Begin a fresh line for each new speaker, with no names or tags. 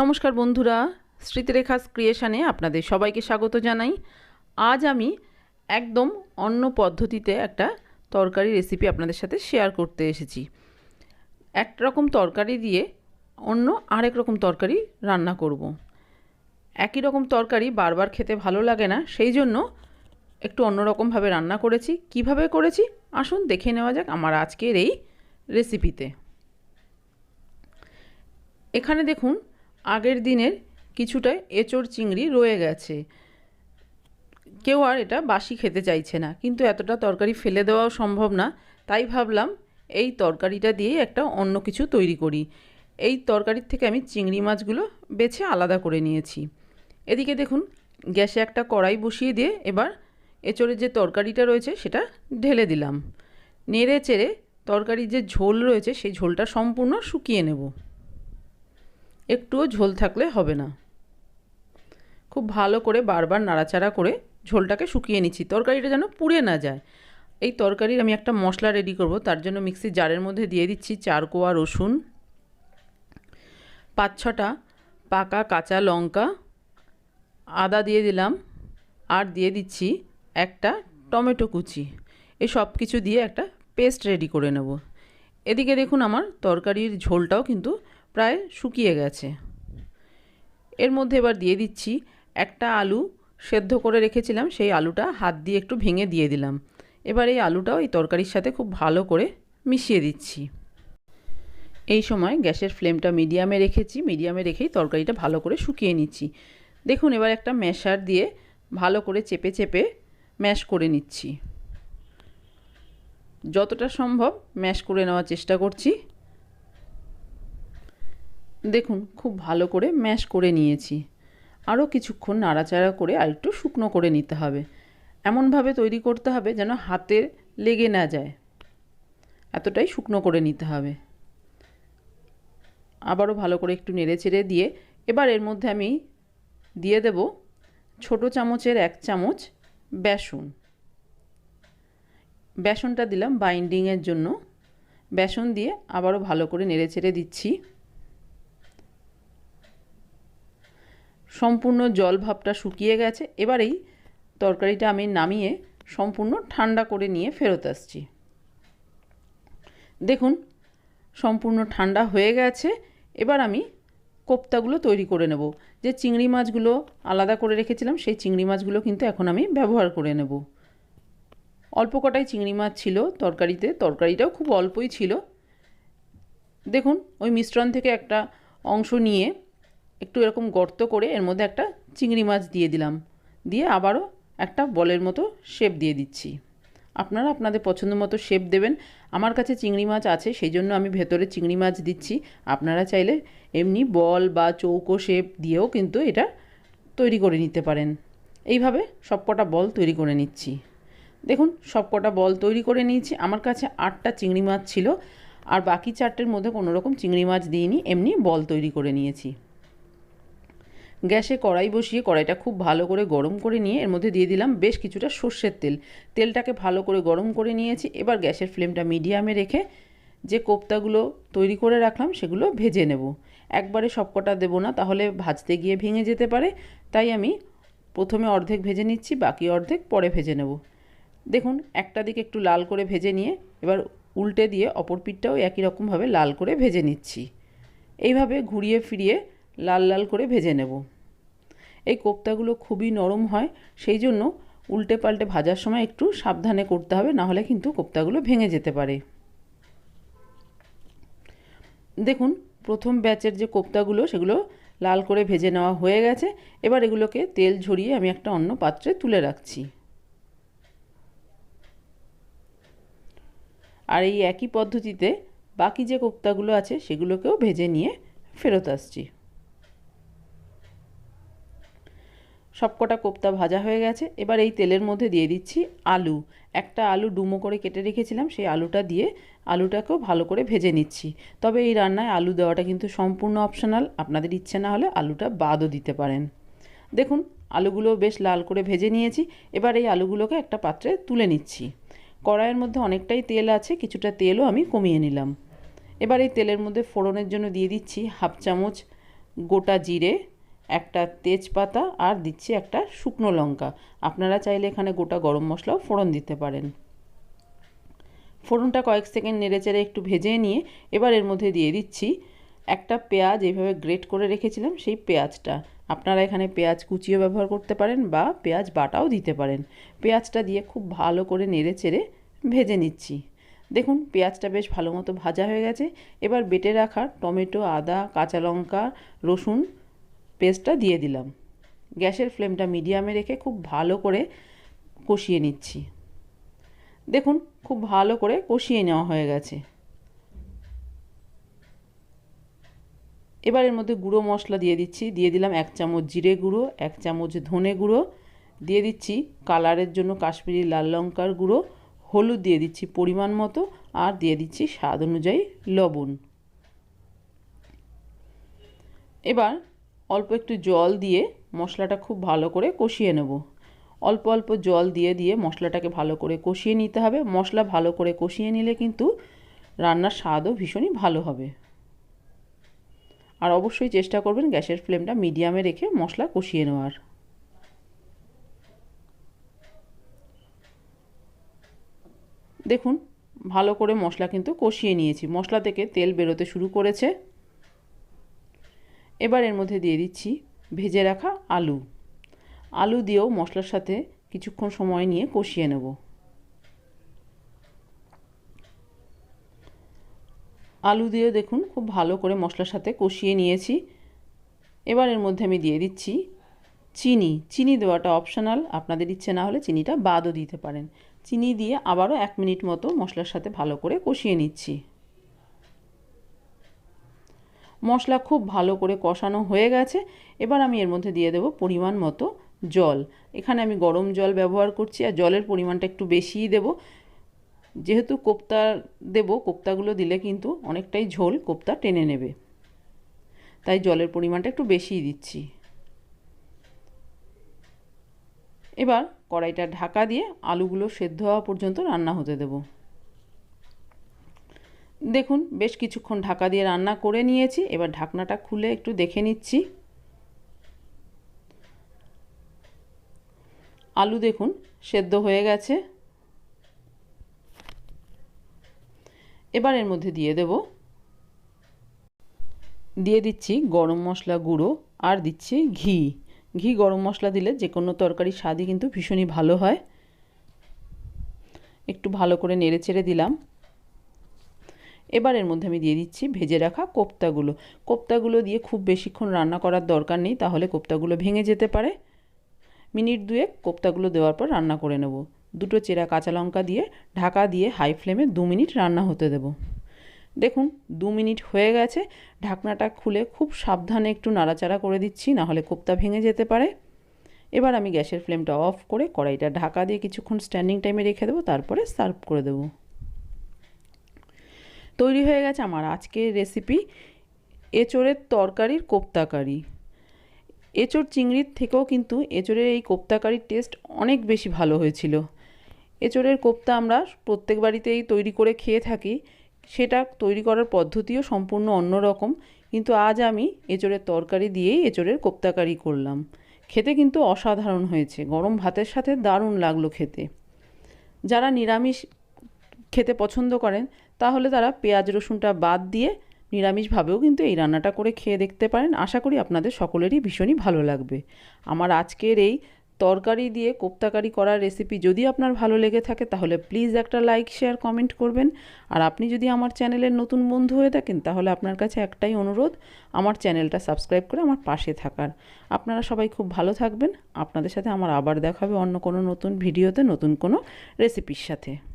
নমস্কার বন্ধুরা, স্মৃতিরেখাস ক্রিয়েশানে আপনাদের সবাইকে স্বাগত জানাই। আজ আমি একদম অন্য পদ্ধতিতে একটা তরকারি রেসিপি আপনাদের সাথে শেয়ার করতে এসেছি। এক রকম তরকারি দিয়ে অন্য আরেক রকম তরকারি রান্না করব। একই রকম তরকারি বারবার খেতে ভালো লাগে না, সেই জন্য একটু অন্যরকমভাবে রান্না করেছি। কীভাবে করেছি? আসুন দেখে নেওয়া যাক আমার আজকের এই রেসিপিতে এখানে দেখুন আগের দিনের কিছুটা এঁচড় চিংড়ি রয়ে গেছে। কেউ আর এটা বাসি খেতে চাইছে না, কিন্তু এতটা তরকারি ফেলে দেওয়াও সম্ভব না। তাই ভাবলাম, এই তরকারিটা দিয়ে একটা অন্য কিছু তৈরি করি। এই তরকারির থেকে আমি চিংড়ি মাছগুলো বেছে আলাদা করে নিয়েছি। এদিকে দেখুন, গ্যাসে একটা কড়াই বসিয়ে দিয়ে এবার এঁচড়ের যে তরকারিটা রয়েছে সেটা ঢেলে দিলাম। নেড়ে চেড়ে তরকারির যে ঝোল রয়েছে, সেই ঝোলটা সম্পূর্ণ শুকিয়ে নেব। একটুও ঝোল থাকলে হবে না। খুব ভালো করে বারবার নাড়াচাড়া করে ঝোলটাকে শুকিয়ে নিচ্ছি। তরকারিটা যেন পুড়ে না যায়। এই তরকারির আমি একটা মশলা রেডি করব, তার জন্য মিক্সির জারের মধ্যে দিয়ে দিচ্ছি চার কোয়া রসুন, পাঁচ ছটা পাকা কাঁচা লঙ্কা, আদা দিয়ে দিলাম, আর দিয়ে দিচ্ছি একটা টমেটো কুচি। এই সব কিছু দিয়ে একটা পেস্ট রেডি করে নেব। এদিকে দেখুন আমার তরকারির ঝোলটাও কিন্তু প্রায় শুকিয়ে গেছে। এর মধ্যে এবার দিয়ে দিচ্ছি একটা আলু সেদ্ধ করে রেখেছিলাম, সেই আলুটা হাত দিয়ে একটু ভেঙে দিয়ে দিলাম। এবার এই আলুটাও এই তরকারির সাথে খুব ভালো করে মিশিয়ে দিচ্ছি। এই সময় গ্যাসের ফ্লেমটা মিডিয়ামে রেখেছি, মিডিয়ামে রেখেই তরকারিটা ভালো করে শুকিয়ে নিচ্ছি। দেখুন, এবার একটা ম্যাশার দিয়ে ভালো করে চেপে চেপে ম্যাশ করে নিচ্ছি। যতটা সম্ভব ম্যাশ করে নেওয়ার চেষ্টা করছি। দেখুন, খুব ভালো করে ম্যাশ করে নিয়েছি। আরও কিছুক্ষণ নাড়াচাড়া করে আর একটু শুকনো করে নিতে হবে। এমনভাবে তৈরি করতে হবে যেন হাতে লেগে না যায়। এতটাই শুকনো করে নিতে হবে। আবারও ভালো করে একটু নেড়ে চেড়ে দিয়ে এবার এর মধ্যে আমি দিয়ে দেব ছোট চামচের এক চামচ বেসন। বেসনটা দিলাম বাইন্ডিংয়ের জন্য। বেসন দিয়ে আবারও ভালো করে নেড়ে চেড়ে দিচ্ছি। সম্পূর্ণ জল ভাবটা শুকিয়ে গেছে। এবার এই তরকারিটা আমি নামিয়ে সম্পূর্ণ ঠান্ডা করে নিয়ে ফেরত আসছি। দেখুন, সম্পূর্ণ ঠান্ডা হয়ে গেছে। এবার আমি কোপ্তাগুলো তৈরি করে নেব। যে চিংড়ি মাছগুলো আলাদা করে রেখেছিলাম, সেই চিংড়ি মাছগুলো কিন্তু এখন আমি ব্যবহার করে নেব। অল্প কটাই চিংড়ি মাছ ছিল তরকারিতে, তরকারিটাও খুব অল্পই ছিল। দেখুন, ওই মিশ্রণ থেকে একটা অংশ নিয়ে একটু এরকম গর্ত করে এর মধ্যে একটা চিংড়ি মাছ দিয়ে দিলাম। দিয়ে আবারও একটা বলের মতো শেপ দিয়ে দিচ্ছি। আপনারা আপনাদের পছন্দ মতো শেপ দেবেন। আমার কাছে চিংড়ি মাছ আছে সেই জন্য আমি ভেতরে চিংড়ি মাছ দিচ্ছি। আপনারা চাইলে এমনি বল বা চৌকো শেপ দিয়েও কিন্তু এটা তৈরি করে নিতে পারেন। এইভাবে সবকটা বল তৈরি করে নিচ্ছি। দেখুন, সবকটা বল তৈরি করে নিয়েছি। আমার কাছে আটটা চিংড়ি মাছ ছিল, আর বাকি চারটের মধ্যে কোনো রকম চিংড়ি মাছ দিইনি, এমনি বল তৈরি করে নিয়েছি। গ্যাসে কড়াই বসিয়ে কড়াইটা খুব ভালো করে গরম করে নিয়ে এর মধ্যে দিয়ে দিলাম বেশ কিছুটা সর্ষের তেল। তেলটাকে ভালো করে গরম করে নিয়েছি, এবার গ্যাসের ফ্লেমটা মিডিয়ামে রেখে যে কোপ্তাগুলো তৈরি করে রাখলাম সেগুলো ভেজে নেব। একবারে সবকটা দেবো না, তাহলে ভাজতে গিয়ে ভেঙে যেতে পারে। তাই আমি প্রথমে অর্ধেক ভেজে নিচ্ছি, বাকি অর্ধেক পরে ভেজে নেব। দেখুন, একটা দিকে একটু লাল করে ভেজে নিয়ে এবার উল্টে দিয়ে অপর পিঠটাও একই রকমভাবে লাল করে ভেজে নিচ্ছি। এইভাবে ঘুরিয়ে ফিরিয়ে লাল লাল করে ভেজে নেব। এই কোপ্তাগুলো খুবই নরম হয়, সেই জন্য উল্টে পাল্টে ভাজার সময় একটু সাবধানে করতে হবে নাহলে কিন্তু কোপ্তাগুলো ভেঙে যেতে পারে। দেখুন, প্রথম ব্যাচের যে কোপ্তাগুলো, সেগুলো লাল করে ভেজে নেওয়া হয়ে গেছে। এবার এগুলোকে তেল ঝরিয়ে আমি একটা অন্য পাত্রে তুলে রাখছি। আর এই একই পদ্ধতিতে বাকি যে কোপ্তাগুলো আছে, সেগুলোকেও ভেজে নিয়ে ফেরত আসছি। সবকটা কোপ্তা ভাজা হয়ে গেছে। এবার এই তেলের মধ্যে দিয়ে দিচ্ছি আলু। একটা আলু ডুমো করে কেটে রেখেছিলাম, সেই আলুটা দিয়ে আলুটাকেও ভালো করে ভেজে নিচ্ছি। তবে এই রান্নায় আলু দেওয়াটা কিন্তু সম্পূর্ণ অপশনাল, আপনাদের ইচ্ছে না হলে আলুটা বাদও দিতে পারেন। দেখুন, আলুগুলো বেশ লাল করে ভেজে নিয়েছি। এবার এই আলুগুলোকে একটা পাত্রে তুলে নিচ্ছি। কড়াইয়ের মধ্যে অনেকটাই তেল আছে, কিছুটা তেলও আমি কমিয়ে নিলাম। এবার এই তেলের মধ্যে ফোড়নের জন্য দিয়ে দিচ্ছি হাফ চামচ গোটা জিরে একটা তেজপাতা আর দিচ্ছি একটা শুকনো লঙ্কা। আপনারা চাইলে এখানে গোটা গরম মশলাও ফোড়ন দিতে পারেন। ফোড়নটা কয়েক সেকেন্ড নেড়েচেড়ে একটু ভেজে নিয়ে এবার এর মধ্যে দিয়ে দিচ্ছি একটা পেঁয়াজ এইভাবে গ্রেট করে রেখেছিলাম সেই পেঁয়াজটা। আপনারা এখানে পেঁয়াজ কুচিও ব্যবহার করতে পারেন বা পেঁয়াজ বাটাও দিতে পারেন। পেঁয়াজটা দিয়ে খুব ভালো করে নেড়ে চেড়ে ভেজে নিচ্ছি। দেখুন, পেঁয়াজটা বেশ ভালো মতো ভাজা হয়ে গেছে। এবার বেটে রাখা টমেটো, আদা, কাঁচা লঙ্কা, রসুন পেস্টটা দিয়ে দিলাম। গ্যাসের ফ্লেমটা মিডিয়ামে রেখে খুব ভালো করে কষিয়ে নিচ্ছি। দেখুন, খুব ভালো করে কষিয়ে নেওয়া হয়ে গেছে। এবার এর মধ্যে গুঁড়ো মশলা দিয়ে দিচ্ছি। দিয়ে দিলাম এক চামচ জিরে গুঁড়ো, এক চামচ ধনে গুঁড়ো। দিয়ে দিচ্ছি কালারের জন্য কাশ্মীরি লাল লঙ্কার গুঁড়ো। হলুদ দিয়ে দিচ্ছি পরিমাণ মতো আর দিয়ে দিচ্ছি স্বাদ অনুযায়ী লবণ। এবার অল্প একটু জল দিয়ে মশলাটা খুব ভালো করে কষিয়ে নেব। অল্প অল্প জল দিয়ে দিয়ে মশলাটাকে ভালো করে কষিয়ে নিতে হবে। মশলা ভালো করে কষিয়ে নিলে কিন্তু রান্নার স্বাদও ভীষণই ভালো হবে। আর অবশ্যই চেষ্টা করবেন গ্যাসের ফ্লেমটা মিডিয়ামে রেখে মশলা কষিয়ে নেওয়ার। দেখুন, ভালো করে মশলা কিন্তু কষিয়ে নিয়েছি। মশলা থেকে তেল বেরোতে শুরু করেছে। এবার এর মধ্যে দিয়ে দিচ্ছি ভেজে রাখা আলু। আলু দিয়েও মশলার সাথে কিছুক্ষণ সময় নিয়ে কষিয়ে নেব। আলু দিয়েও দেখুন খুব ভালো করে মশলার সাথে কষিয়ে নিয়েছি। এবার এর মধ্যে আমি দিয়ে দিচ্ছি চিনি। চিনি দেওয়াটা অপশনাল, আপনাদের ইচ্ছে না হলে চিনিটা বাদও দিতে পারেন। চিনি দিয়ে আবারও এক মিনিট মতো মশলার সাথে ভালো করে কষিয়ে নিচ্ছি। মশলা খুব ভালো করে কষানো হয়ে গেছে। এবার আমি এর মধ্যে দিয়ে দেব পরিমাণ মতো জল। এখানে আমি গরম জল ব্যবহার করছি আর জলের পরিমাণটা একটু বেশিই দেব। যেহেতু কোপ্তা দেব, কোপ্তাগুলো দিলে কিন্তু অনেকটাই ঝোল কোপ্তা টেনে নেবে। তাই জলের পরিমাণটা একটু বেশিই দিচ্ছি। এবার কড়াইটা ঢাকা দিয়ে আলুগুলো সেদ্ধ হওয়া পর্যন্ত রান্না হতে দেব। দেখুন, বেশ কিছুক্ষণ ঢাকা দিয়ে রান্না করে নিয়েছি। এবার ঢাকনাটা খুলে একটু দেখে নিচ্ছি। আলু দেখুন, সেদ্ধ হয়ে গেছে। এবার এর মধ্যে দিয়ে দেব। দিয়ে দিচ্ছি গরম মশলা গুঁড়ো আর দিচ্ছি ঘি। ঘি গরম মশলা দিলে যে কোনো তরকারির স্বাদই কিন্তু ভীষণই ভালো হয়। একটু ভালো করে নেড়ে চেড়ে দিলাম। এবার এর মধ্যে আমি দিয়ে দিচ্ছি ভেজে রাখা কোপ্তাগুলো। কোপ্তাগুলো দিয়ে খুব বেশিক্ষণ রান্না করার দরকার নেই, তাহলে কোপ্তাগুলো ভেঙে যেতে পারে। মিনিট দুয়েক কোপ্তাগুলো দেওয়ার পর রান্না করে নেব। দুটো চেরা কাঁচা লঙ্কা দিয়ে ঢাকা দিয়ে হাই ফ্লেমে দু মিনিট রান্না হতে দেব। দেখুন, দু মিনিট হয়ে গেছে। ঢাকনাটা খুলে খুব সাবধানে একটু নাড়াচাড়া করে দিচ্ছি নাহলে কোপ্তা ভেঙে যেতে পারে। এবার আমি গ্যাসের ফ্লেমটা অফ করে কড়াইটা ঢাকা দিয়ে কিছুক্ষণ স্ট্যান্ডিং টাইমে রেখে দেবো, তারপরে সার্ভ করে দেবো। তৈরি হয়ে গেছে আমার আজকের রেসিপি এঁচোড়ের তরকারির কোপ্তাকারি। এঁচোড় চিংড়ির থেকেও কিন্তু এঁচোড়ের এই কোপ্তাকারির টেস্ট অনেক বেশি ভালো হয়েছিল। এঁচোড়ের কোপ্তা আমরা প্রত্যেক বাড়িতেই তৈরি করে খেয়ে থাকি। সেটা তৈরি করার পদ্ধতিও সম্পূর্ণ অন্য রকম কিন্তু আজ আমি এঁচোড়ের তরকারি দিয়েই এঁচোড়ের কোপ্তাকারি করলাম। খেতে কিন্তু অসাধারণ হয়েছে, গরম ভাতের সাথে দারুণ লাগল খেতে। যারা নিরামিষ খেতে পছন্দ করেন তাহলে তারা পেঁয়াজ, রসুনটা বাদ দিয়ে নিরামিষভাবেও কিন্তু এই রান্নাটা করে খেয়ে দেখতে পারেন। আশা করি আপনাদের সকলেরই ভীষণই ভালো লাগবে। আমার আজকের এই তরকারি দিয়ে কোপ্তাকারি করার রেসিপি যদি আপনার ভালো লেগে থাকে, তাহলে প্লিজ একটা লাইক শেয়ার কমেন্ট করবেন। আর আপনি যদি আমার চ্যানেলের নতুন বন্ধু হয়ে থাকেন, তাহলে আপনার কাছে একটাই অনুরোধ, আমার চ্যানেলটা সাবস্ক্রাইব করে আমার পাশে থাকার। আপনারা সবাই খুব ভালো থাকবেন। আপনাদের সাথে আমার আবার দেখাবে অন্য কোনো নতুন ভিডিওতে, নতুন কোনো রেসিপির সাথে।